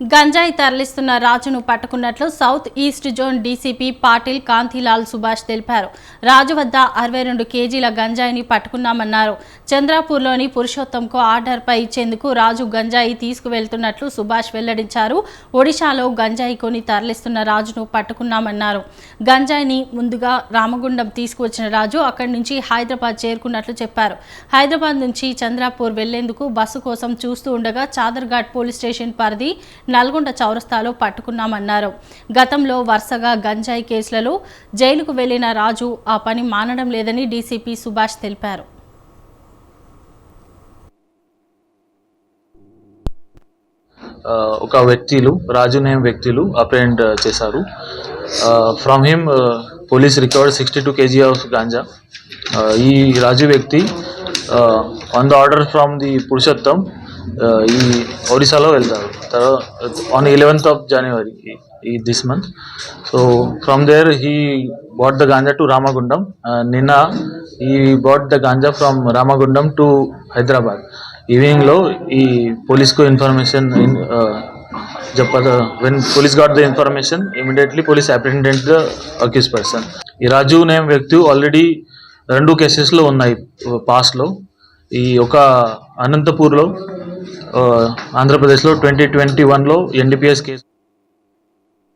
గంజాయి తరలిస్తున్న రాజును పట్టుకున్నట్లు south east zone DCP Patil Kantilal Subhash తెలిపారు. రాజు వద్ద అరవై రెండు కేజీల గంజాయిని పట్టుకున్నామన్నారు. చంద్రాపూర్లోని పురుషోత్తంకు ఆర్డర్పై ఇచ్చేందుకు రాజు గంజాయి తీసుకువెళ్తున్నట్లు సుభాష్ వెల్లడించారు. ఒడిశాలో గంజాయి కొని తరలిస్తున్న రాజును పట్టుకున్నామన్నారు. గంజాయిని ముందుగా రామగుండం తీసుకువచ్చిన రాజు అక్కడి నుంచి హైదరాబాద్ చేరుకున్నట్లు చెప్పారు. హైదరాబాద్ నుంచి చంద్రాపూర్ వెళ్ళేందుకు బస్సు కోసం చూస్తూ ఉండగా చాదర్ఘాట్ పోలీస్ స్టేషన్ పరిధి నల్గొండ చౌరస్తాలో పట్టుకున్నామన్నారు. గతంలో వరుసగా గంజాయి కేసులలో జైలుకు వెళ్ళిన రాజు ఆ పని మానడం లేదని డీసీపీ సుభాష్ తెలిపారు. ఒక వ్యక్తులు రాజు నేమ్ వ్యక్తులు అప్రెండ్ చేశారు. From him police recovered sixty two KG of ganja ఈ రాజు వ్యక్తి on the order from the Purushottam ఈ ఒడిశాలో వెళ్తారు. తర్వాత ఆన్ ఇలెవెన్త్ ఆఫ్ జనవరి ఈ this month so from there he bought the ganja to Ramagundam నిన్న ఈ bought the ganja from Ramagundam to Hyderabad ఈవినింగ్లో ఈ పోలీస్కు information చెప్పద when police got the information immediately police apprehended the accused person ఈ Raju name వ్యక్తి already రెండు కేసెస్లో ఉన్నాయి పాస్లో ఈ ఒక అనంతపూర్లో ఆంధ్రప్రదేశ్లో ట్వంటీ ట్వంటీ వన్లో ఎన్డీపీఎస్ కేసు